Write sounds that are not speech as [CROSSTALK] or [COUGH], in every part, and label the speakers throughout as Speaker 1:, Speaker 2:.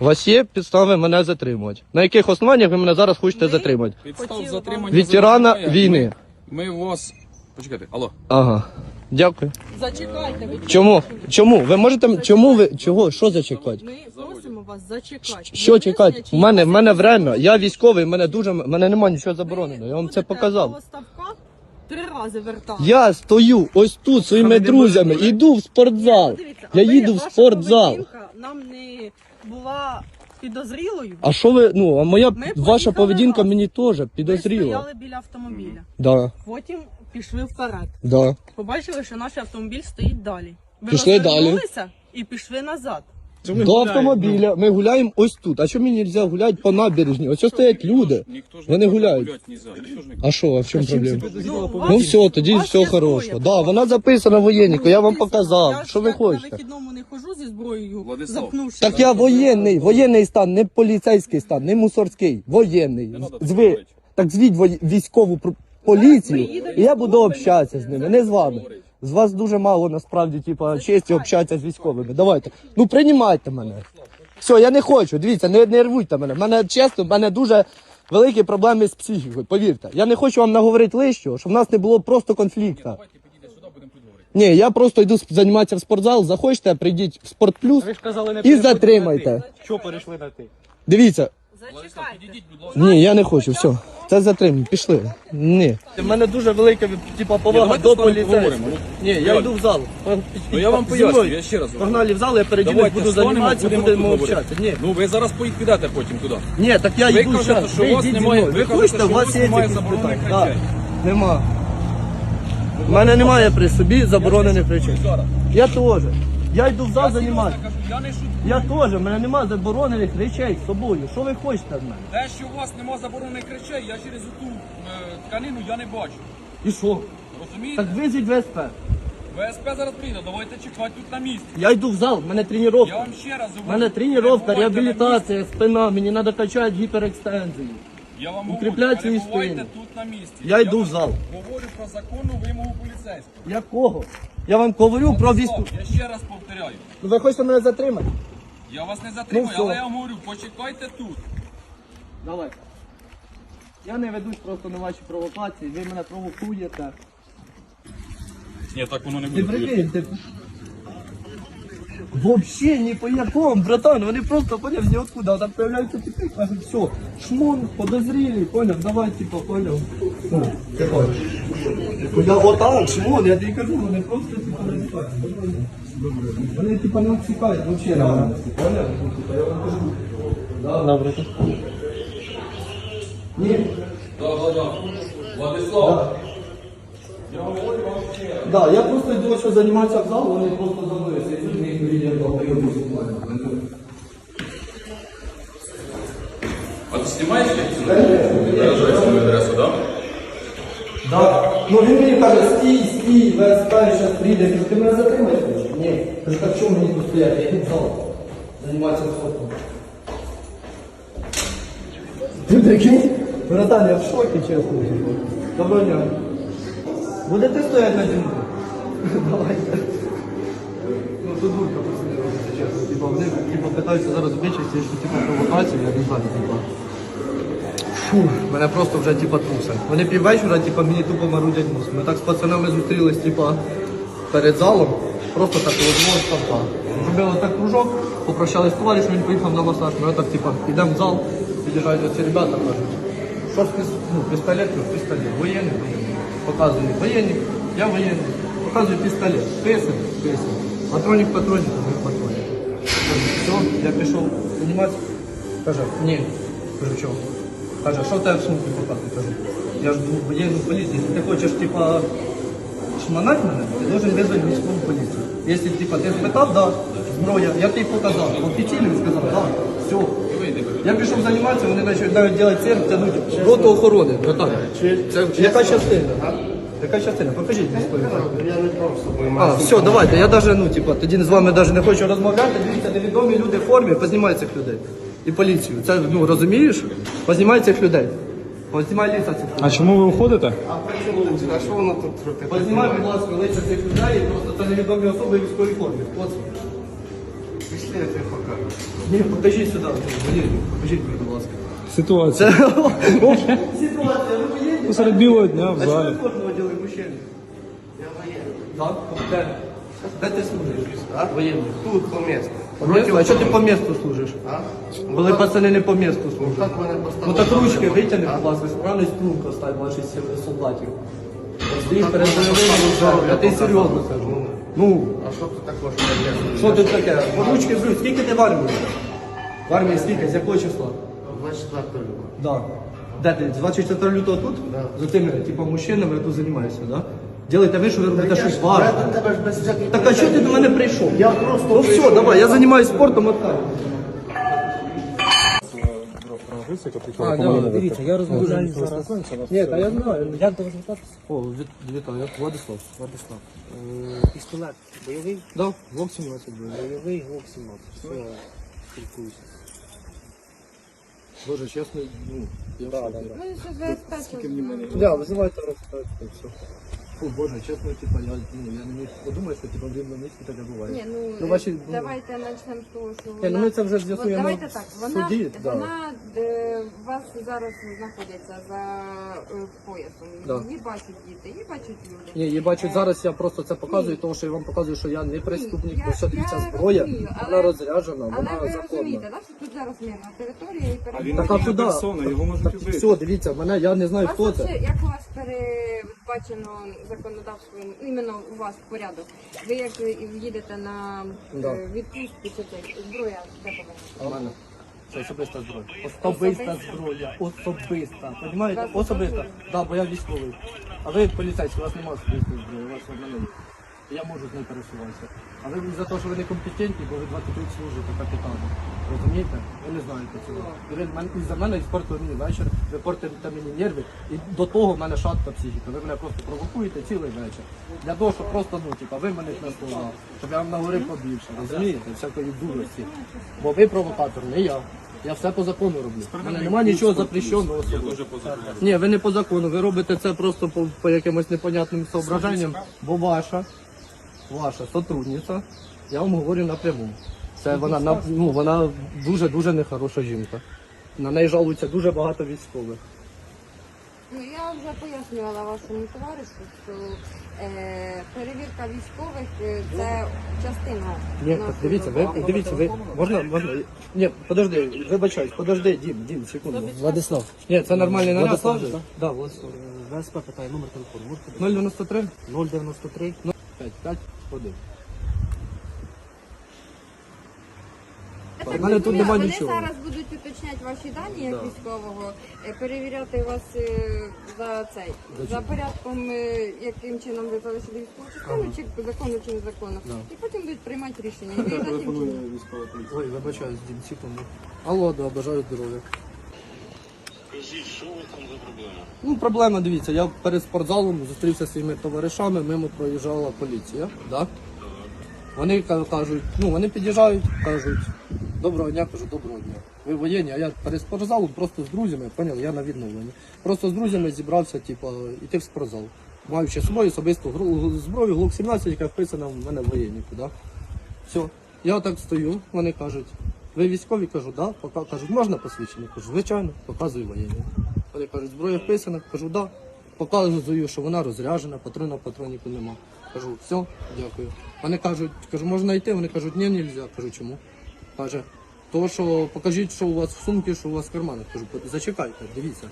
Speaker 1: У вас є підстави мене затримувати. На яких основаннях ви мене зараз хочете
Speaker 2: Ми-
Speaker 1: затримати?
Speaker 3: Підстав затримання
Speaker 1: Ветерана
Speaker 3: немає.
Speaker 1: війни.
Speaker 3: Ми вас. Почекайте, алло.
Speaker 1: Ага. Дякую.
Speaker 2: Зачекайте, ви
Speaker 1: Чому? Чому? Ви можете. Чому ви. Чого? Що зачекати?
Speaker 2: Ми просимо вас зачекати.
Speaker 1: Що чекати?
Speaker 2: Вияснення, чи
Speaker 1: У мене,
Speaker 2: є
Speaker 1: в мене реально, я військовий, мене дуже, в мене немає нічого забороненого. Я вам це
Speaker 2: Будете
Speaker 1: показав.
Speaker 2: до ставка Три рази вертати.
Speaker 1: Я стою ось тут своїми друзями, іду в спортзал.
Speaker 2: Дивіться,
Speaker 1: Я
Speaker 2: аби
Speaker 1: їду в
Speaker 2: ваша
Speaker 1: спортзал.
Speaker 2: поведінка Нам не була підозрілою.
Speaker 1: А що ви, ну, а моя
Speaker 2: Ми
Speaker 1: ваша
Speaker 2: поїхали
Speaker 1: поведінка
Speaker 2: раз.
Speaker 1: мені теж підозріла.
Speaker 2: стояли біля автомобіля.
Speaker 1: Да,
Speaker 2: Потім пішли вперед.
Speaker 1: да.
Speaker 2: Побачили, що наш автомобіль стоїть далі. Ви
Speaker 1: Пішли далі.
Speaker 2: розвернулися і пішли назад.
Speaker 1: До автомобіля. Ми гуляємо ось тут. А чому мені не можна гуляти по набережні? Ось стоять люди.
Speaker 3: Ніхто ж
Speaker 1: Вони гуляють.
Speaker 3: гуляти не за. Ніхто ж не
Speaker 1: А що, а в чому проблема?
Speaker 2: Ну,
Speaker 1: Ну все, тоді
Speaker 2: вас
Speaker 1: все
Speaker 2: є зброя.
Speaker 1: Да, вона записана в воєннику, я вам показав. Що ви
Speaker 2: як
Speaker 1: хочете?
Speaker 2: На вихідному не хожу зі зброєю,
Speaker 3: Владислав.
Speaker 2: запнувши.
Speaker 1: Так я воєнний, воєнний стан, не поліцейський стан, не мусорський, воєнний.
Speaker 3: надо
Speaker 1: Зви,
Speaker 3: говорити.
Speaker 1: так звіть воє- військову пр- поліцію, і я буду общатися з ними, не з вами. З вас дуже мало насправді, типа, честі общатися з військовими. Давайте. Ну приймайте мене. Все, я не хочу. Дивіться, не нервуйте мене. Мене чесно, в мене дуже великі проблеми з психікою. Повірте. Я не хочу вам наговорити лишнього, щоб в нас не було просто конфлікту.
Speaker 3: Давайте підійде сюди, будемо тут.
Speaker 1: Ні, я просто йду сп- займатися в спортзал. Захочете, прийдіть в спорт плюс
Speaker 4: Ви ж казали, не
Speaker 1: і
Speaker 4: переходьте
Speaker 1: затримайте.
Speaker 4: на ти. Що перейшли на ти?
Speaker 1: Дивіться,
Speaker 2: Зачекайте.
Speaker 1: ні, я не хочу, все. Це затримуємо, пішли. Ні. У мене дуже велика типа, повага до
Speaker 3: вами
Speaker 1: поліцейських. Ні, я йду в зал.
Speaker 3: Ну я вам поясню, я ще раз.
Speaker 1: Погнали в зал, я переділюсь, буду займатися,
Speaker 3: будемо
Speaker 1: общатися. Ні.
Speaker 3: Ну ви зараз підете потім туди.
Speaker 1: Ні, так я
Speaker 3: Ви
Speaker 1: йду
Speaker 3: кажете, що
Speaker 1: Ви
Speaker 3: у вас
Speaker 1: йдіть
Speaker 3: немає- ви
Speaker 1: Ви хочете, у вас є
Speaker 3: заборонених речей.
Speaker 1: Нема. У мене немає при собі заборонених речей. Я теж. Я йду в зал
Speaker 3: Я серйозно кажу, Я не шуткую.
Speaker 1: Я теж, в мене немає заборонених речей з собою. Що ви хочете від мене?
Speaker 3: Те, що у вас нема заборонених речей, я через ту тканину я не бачу.
Speaker 1: І що?
Speaker 3: Розумієте?
Speaker 1: Так визвіть ВСП.
Speaker 3: ВСП зараз прийде, давайте чекати тут на місці.
Speaker 1: Я йду в зал, в мене
Speaker 3: Я вам ще раз говорю.
Speaker 1: У мене тренування, реабілітація, спина, мені треба качати гіперекстензію.
Speaker 3: Я вам
Speaker 1: Укріпляти
Speaker 3: говорю,
Speaker 1: свої
Speaker 3: перебувайте
Speaker 1: спини.
Speaker 3: тут на місці.
Speaker 1: Я йду в зал.
Speaker 3: Говорю про законну вимогу поліцейського.
Speaker 1: Якого? Я вам говорю про війську.
Speaker 3: Я ще раз повторяю.
Speaker 1: Ну ви хочете мене затримати?
Speaker 3: Я вас не затримую,
Speaker 1: Ну, все.
Speaker 3: але я вам говорю, почекайте тут.
Speaker 1: Давайте. Я не ведусь просто на ваші провокації, ви мене провокуєте.
Speaker 3: Ні, так воно не
Speaker 1: Ти прикиньте. Вообще ні по якому, братан, вони просто, поняв, з ніоткуда, там появляються типи, кажуть, все, шмон, подозрілий, поняв, давай, типа, поняв. Ну, ти хочеш. Я отак, шмон, я тобі кажу, вони просто, типа, не цікаві. Вони, типа, не цікаві, вообще, на мене, поняв? Ну, типа, я вам кажу.
Speaker 4: Добре.
Speaker 1: Ні,
Speaker 3: Да, да, да. Владислав,
Speaker 1: Да, я просто йду, що займатися в зал, вони просто за видять до прийому.
Speaker 3: а ти знімаєш лекцію? Виражай свою адресу, так?
Speaker 1: Да. Ну він мені каже, стій, стій, ВСП зараз прийде. Кажу, ти мене затримаєш? хочеш? Ні. Кажу, так чому мені тут стояти? Я в зал. Займатися спортом. Ти прикинь? Братан, я в шокі, чесно. Доброго дня. Будете стояти на дінку? [LAUGHS] Давайте. Ну, тут дурка пацани робиться, чесно. Типа, вони типа, питаються зараз вичисти, що типа провокацію, я не знаю, типа. Фу, мене просто вже типа труса. Вони піввечора, типа, мені тупо марудять нос. Ми так з пацанами зустрілись, типа, перед залом. Просто так розмов там. Зробили так кружок, попрощались з товаришем, він поїхав на масаж. Ми так, типа, йдемо в зал, під'їжджають оці ребята, кажуть, що з піс- ну, пістолет, ну, пістолет, воєнний, воєнний. Показує воєнний, я воєнний. Показує пістолет, писаний, писаний. Патронник, ну, патронник. Все, я пішов займатися. Каже, ні. Кажу, чого? Каже, що в тебе в сумку? Кажу, я ж був воєнну поліцію. Якщо ти хочеш, типа, шманать мене, ти должен визвати військову поліцію. Якщо типа, ти спитав, да, зброя, я тобі показав. Офіційно він сказав, да, все. Я пішов займатися, вони почали навіть робити цирк, тянуть роту охорони. Це яка частина? Яка частина? Покажіть військові. А, все, давайте. Я даже, ну, типа, тоді з вами даже не хочу розмовляти. Дивіться, невідомі люди в формі, познімай цих людей. І поліцію. Це, ну, розумієш? Познімай цих людей. Познімай лица цих людей.
Speaker 4: А чому ви уходите?
Speaker 1: А що воно тут робить? Познімай, будь ласка, лиця цих людей, і просто це невідомі особи в військовій формі. От.
Speaker 5: Пішли, я тебе покажу.
Speaker 1: Ні, покажіть сюди. Воєнні, покажіть мені, будь ласка.
Speaker 4: Ситуація.
Speaker 1: Ситуація, ви воєнні? [LAUGHS]
Speaker 4: Посеред білого дня в
Speaker 1: А
Speaker 4: залі.
Speaker 1: одягли мужчини?
Speaker 5: Я воєнний.
Speaker 1: Так? Де? Де ти служиш?
Speaker 5: А?
Speaker 1: Воєнний.
Speaker 5: Тут по місту.
Speaker 1: По місту? А що ти по місту служиш?
Speaker 5: А?
Speaker 1: Були пацани не по місту
Speaker 5: Ну
Speaker 1: служать.
Speaker 5: так мене
Speaker 1: Ну так ручки витягни, будь ласка, справний струнку стань ваших солдатів. Стоїш перед бойовими, я ти серйозно кажу. Ну,
Speaker 5: А що тут також не
Speaker 1: що тут таке? По ручки б'ють, скільки ти в армії? В армії скільки? З якого числа?
Speaker 5: 24 лютого.
Speaker 1: Да. Де ти? 24 лютого тут?
Speaker 5: Да.
Speaker 1: За тими, типу, мужчинами я тут займаюся, да? Ділайте ви, що ви робите щось
Speaker 5: Я
Speaker 1: важне.
Speaker 5: тебе ж без всяких...
Speaker 1: Так а чого ти до мене прийшов?
Speaker 5: Я просто
Speaker 1: Ну все, давай, я займаюся спортом, отак. А, да, дивіться, я розмовляю зараз. Ні, та я знаю. Як до вас звертатися? О, від- вітаю, Владислав. Владислав.
Speaker 6: Пістолет бойовий,
Speaker 1: Да, Глок 17 був.
Speaker 6: бойовий глок 17. Все, спілкуюся.
Speaker 1: Боже, чесно, ну, я в шокі.
Speaker 7: Ми ще забезпечили.
Speaker 1: Да, вызывай розповідати, все. Фу, боже, чесно, типа, я, ну, я не міг подумати, що типа в рівному місці таке буває.
Speaker 7: Ні, ну,
Speaker 1: Ну, ваші, ну-
Speaker 7: давайте почнемо з того, що
Speaker 1: Ні,
Speaker 7: вона...
Speaker 1: ну ми це вже
Speaker 7: От
Speaker 1: з'ясуємо
Speaker 7: Давайте
Speaker 1: в
Speaker 7: так, вона,
Speaker 1: суді, да.
Speaker 7: вона е, вас зараз знаходиться за е, поясом.
Speaker 1: Да.
Speaker 7: Її бачать діти, її бачать люди.
Speaker 1: Ні, я бачу,
Speaker 7: Е,
Speaker 1: зараз я просто це показую,
Speaker 7: Ні.
Speaker 1: тому що я вам показую, що я не преступник,
Speaker 7: я-
Speaker 1: бо все дивіться
Speaker 7: я
Speaker 1: зброя,
Speaker 7: розумію,
Speaker 1: вона
Speaker 7: але-
Speaker 1: розряджена,
Speaker 7: Але
Speaker 1: вона
Speaker 7: ви
Speaker 1: законна.
Speaker 7: розумієте, да, що тут зараз мирна територія і
Speaker 4: А він
Speaker 7: перебуває.
Speaker 1: Так а куди?
Speaker 4: персона, його можуть
Speaker 1: Так,
Speaker 4: убити.
Speaker 1: все, дивіться, мене, я не знаю,
Speaker 7: Вас
Speaker 1: хто
Speaker 7: вообще-
Speaker 1: це.
Speaker 7: Як у вас передбачено законодавством, іменно у вас порядок? Ви як їдете на
Speaker 1: Да.
Speaker 7: е, відпустку чи це зброя де повинна?
Speaker 1: У мене. Це особиста зброя. Особиста
Speaker 7: Особиста?
Speaker 1: зброя. Особиста. Понімаєте?
Speaker 7: Вас
Speaker 1: Особиста.
Speaker 7: особливо?
Speaker 1: Да, бо я військовий. А ви поліцейські, у вас немає особистої зброї, у вас в мене. Я можу з нею пересуватися. А ви за те, що ви не компетентні, бо ви 20 років служите капітаном. Розумієте? Ви не знаєте цього. І ви мен- і за мене іспортили мені вечір, ви портите мені нерви. І до того в мене шатка психіка. Ви мене просто провокуєте цілий вечір. Для того, щоб просто, ну, типа, виманити на слова, щоб я вам наговорив побільше. Розумієте? Всякої дурості. Бо ви провокатор, не я. Я все по закону роблю. У мене немає нічого запрещеного. особливо. Ні, ви не по закону, ви робите це просто по, по якимось непонятним соображенням, бо ваша, ваша сотрудниця, я вам говорю напряму. Це вона на- ну, вона дуже дуже нехороша жінка. На неї жалується дуже багато військових.
Speaker 7: Ну я вже пояснювала вашому товаришу, що е, перевірка військових е, це частина.
Speaker 1: Ні, так
Speaker 7: нашої
Speaker 1: дивіться, ви дивіться, ви можна, можна. Ні, подожди, вибачаюсь, подожди, Дім, Дім, секунду.
Speaker 6: Владислав,
Speaker 1: Ні, це нормальний наряд.
Speaker 6: Владислав
Speaker 1: так? Да, Владислав.
Speaker 6: ВСП питає номер телефону. Можете
Speaker 1: 093
Speaker 6: 093
Speaker 1: 5 5 1. У мене тут
Speaker 7: розумію, вони
Speaker 1: нічого.
Speaker 7: зараз будуть уточняти ваші дані як військового, е, перевіряти вас е, за цей за порядком, е, яким чином ви залишили військову частину, чи по закону, чи незаконно. І потім будуть приймати рішення. [LAUGHS] І таким чином.
Speaker 1: Ой, вибачаюсь, Дім, секунду. Алло, да, бажаю здоров'я.
Speaker 8: Скажіть, що у вас там за проблема?
Speaker 1: Ну, проблема, дивіться, я перед спортзалом зустрівся зі своїми товаришами, мимо проїжджала поліція, да? Вони кажуть, ну вони під'їжджають, кажуть, доброго дня, кажу, доброго дня. Ви воєнні, а я перед спортзалом просто з друзями, поняли, я на відновленні. Просто з друзями зібрався, типу, йти в спортзал. Маючи з собою особисту зброю Глок 17, яка вписана в мене в воєнніку, да? Все. Я так стою, вони кажуть, ви військові? Кажу, да. Кажуть, можна посвідчення? Кажу, звичайно, показую воєнні. Вони кажуть, зброя вписана, кажу, да. Показую, що вона розряжена, патрона патроніку нема. Кажу, все, дякую. Вони кажуть, кажу, можна йти? Вони кажуть, ні, нельзя. Кажу, чому? Каже, то що покажіть, що у вас в сумці, що у вас в карманах. Кажу, зачекайте, дивіться.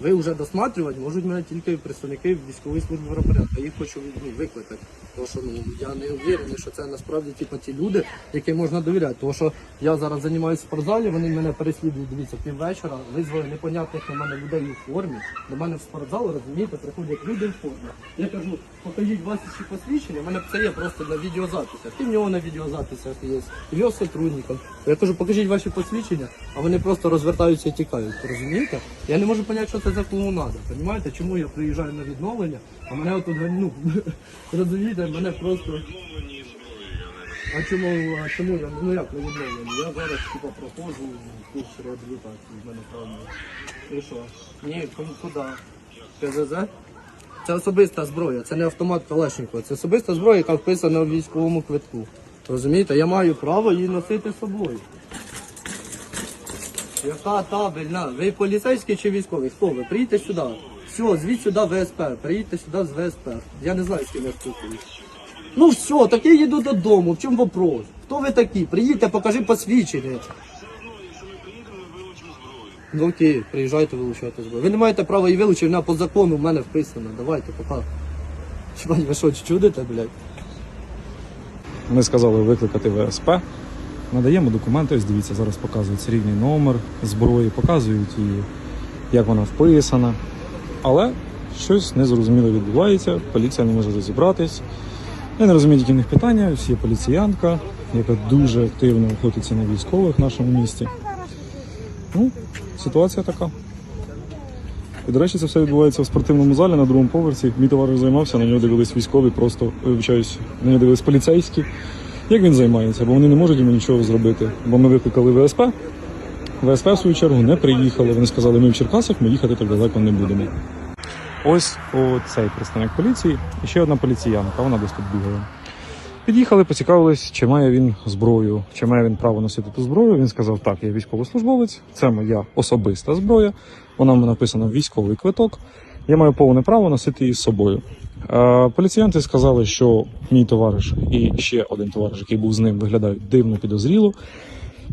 Speaker 1: Ви вже досматривати можуть мене тільки представники військової служби правопорядку. Я їх хочу ну, викликати. Тому що ну, я не уверений, що це насправді типу, ті люди, яким можна довіряти. Тому що я зараз займаюся в спортзалі, вони мене переслідують, дивіться, піввечора, визвали непонятних на мене людей у формі. До мене в спортзал, розумієте, приходять люди в формі. Я кажу, покажіть ваші посвідчення, у мене це є просто на відеозаписах. І в нього на відеозаписах є, і в його сотрудникам. Я кажу, покажіть ваші посвідчення, а вони просто розвертаються і тікають. Розумієте? Я не можу зрозуміти, що це за клоунада. Чому я приїжджаю на відновлення, а мене отут ну, [LAUGHS] розумієте, мене просто. А чому, а чому я ну як не відновлення? Я зараз типа проходжу курс реабілітації, в мене травма. І що? Ні, кому куди? ПЗЗ? Це особиста зброя, це не автомат Калашникова, це особиста зброя, яка вписана в військовому квитку. Розумієте, я маю право її носити з собою. Яка табельна? Ви поліцейський чи військовий? Хто ви? Приїдьте сюди. Все, звідь сюди ВСП. Приїдьте сюди з ВСП. Я не знаю, з ким я спілкуюсь. Ну все, так я їду додому. В чому вопрос? Хто ви такі? Приїдьте, покажи посвідчення. Ну окей, приїжджайте вилучати зброю. Ви не маєте права її вилучити, вона по закону в мене вписана. Давайте, пока. Чувак, ви що, чудите, блядь?
Speaker 4: Ми сказали викликати ВСП. Надаємо документи, ось дивіться, зараз показують серійний номер зброї, показують її, як вона вписана. Але щось незрозуміло відбувається, поліція не може розібратись. Я не розумію, які в них питання. Є поліціянка, яка дуже активно охотиться на військових в нашому місті. Ну, ситуація така. І, до речі, це все відбувається в спортивному залі на другому поверсі. Мій товариш займався, на нього дивились військові, просто вибачаюсь, на нього дивились поліцейські. Як він займається? Бо вони не можуть йому нічого зробити. Бо ми викликали ВСП. ВСП, в свою чергу, не приїхали. Вони сказали, ми в Черкасах, ми їхати так далеко не будемо. Ось цей представник поліції і ще одна поліціянка, вона десь тут бігає. Під'їхали, поцікавились, чи має він зброю, чи має він право носити ту зброю. Він сказав, так, я військовослужбовець, це моя особиста зброя. Вона в написана військовий квиток. Я маю повне право носити її з собою. Е, поліціянти сказали, що мій товариш і ще один товариш, який був з ним, виглядають дивно підозріло.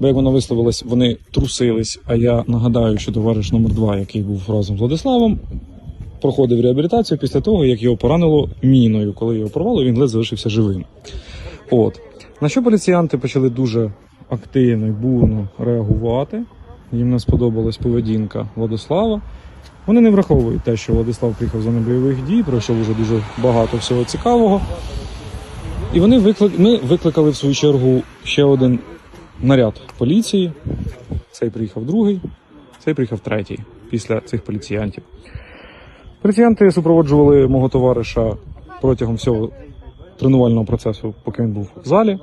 Speaker 4: Бо як вона висловилась, вони трусились. А я нагадаю, що товариш номер 2 який був разом з Владиславом, проходив реабілітацію після того, як його поранило міною. Коли його порвало, він ледь залишився живим. От. На що поліціянти почали дуже активно і бурно реагувати. Їм не сподобалась поведінка Владислава. Вони не враховують те, що Владислав приїхав з зони бойових дій, пройшов уже дуже багато всього цікавого. І вони виклик... ми викликали в свою чергу ще один наряд поліції. Цей приїхав другий, цей приїхав третій після цих поліціянтів. Поліціянти супроводжували мого товариша протягом всього тренувального процесу, поки він був в залі.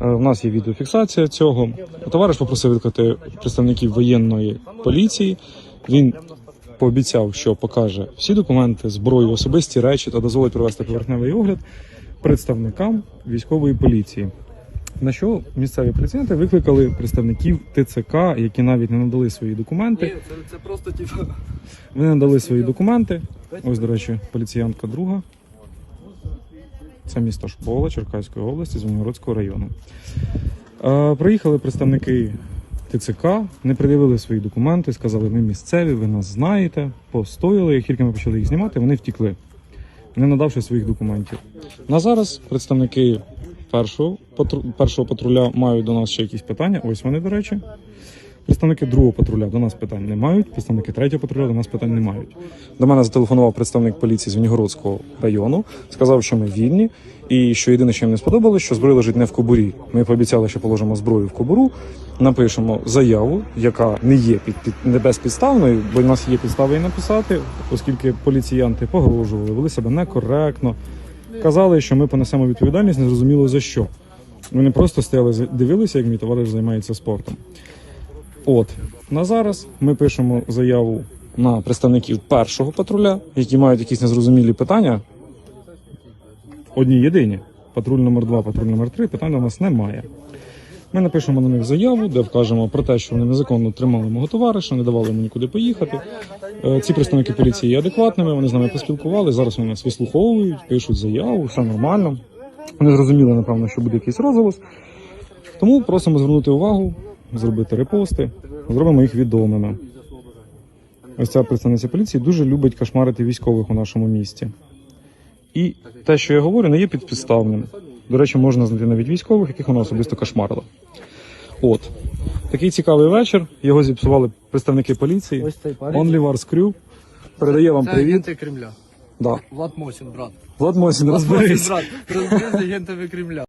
Speaker 4: Е, У нас є відеофіксація цього. Товариш попросив викликати представників воєнної поліції. Він пообіцяв, що покаже всі документи, зброю, особисті речі та дозволить провести поверхневий огляд представникам військової поліції. На що місцеві поліціянти викликали представників ТЦК, які навіть не надали свої документи.
Speaker 1: це, це просто типу.
Speaker 4: Вони надали свої документи. Ось, до речі, поліціянка друга. Це місто Шпола Черкаської області, Звенигородського району. Е, приїхали представники ТЦК, не пред'явили свої документи, сказали, ми місцеві, ви нас знаєте, постояли. Як тільки ми почали їх знімати, вони втікли, не надавши своїх документів. На зараз представники першого, патру, першого патруля мають до нас ще якісь питання. Ось вони, до речі. Представники другого патруля до нас питань не мають, представники третього патруля до нас питань не мають. До мене зателефонував представник поліції Звенігородського району, сказав, що ми вільні, і що єдине, що їм не сподобалось, що зброя лежить не в кобурі. Ми пообіцяли, що положимо зброю в кобуру, напишемо заяву, яка не є під, під не безпідставною, бо в нас є підстави її написати, оскільки поліціянти погрожували, вели себе некоректно. Казали, що ми понесемо відповідальність, незрозуміло за що. Вони просто стояли, дивилися, як мій товариш займається спортом. От на зараз ми пишемо заяву на представників першого патруля, які мають якісь незрозумілі питання. Одні єдині. Патруль номер 2 патруль номер 3 питань у нас немає. Ми напишемо на них заяву, де вкажемо про те, що вони незаконно тримали мого товариша, не давали йому нікуди поїхати. Е, Ці представники поліції є адекватними, вони з нами поспілкували. Зараз вони нас вислуховують, пишуть заяву, все нормально. Вони зрозуміли, напевно, що буде якийсь розголос. Тому просимо звернути увагу, зробити репости, зробимо їх відомими. Ось ця представниця поліції дуже любить кошмарити військових у нашому місті. І те, що я говорю, не є підпідставним. До речі, можна знайти навіть військових, яких вона особисто кошмарила. От. Такий цікавий вечір. Його зіпсували представники поліції.
Speaker 1: Ось цей парень.
Speaker 4: Wars Crew. Передає вам
Speaker 1: Це
Speaker 4: привіт.
Speaker 1: агенти Кремля.
Speaker 4: Да.
Speaker 1: Влад Мосін, брат.
Speaker 4: Влад Мосін,
Speaker 1: Влад Мосін, брат. Розберись з агентами Кремля.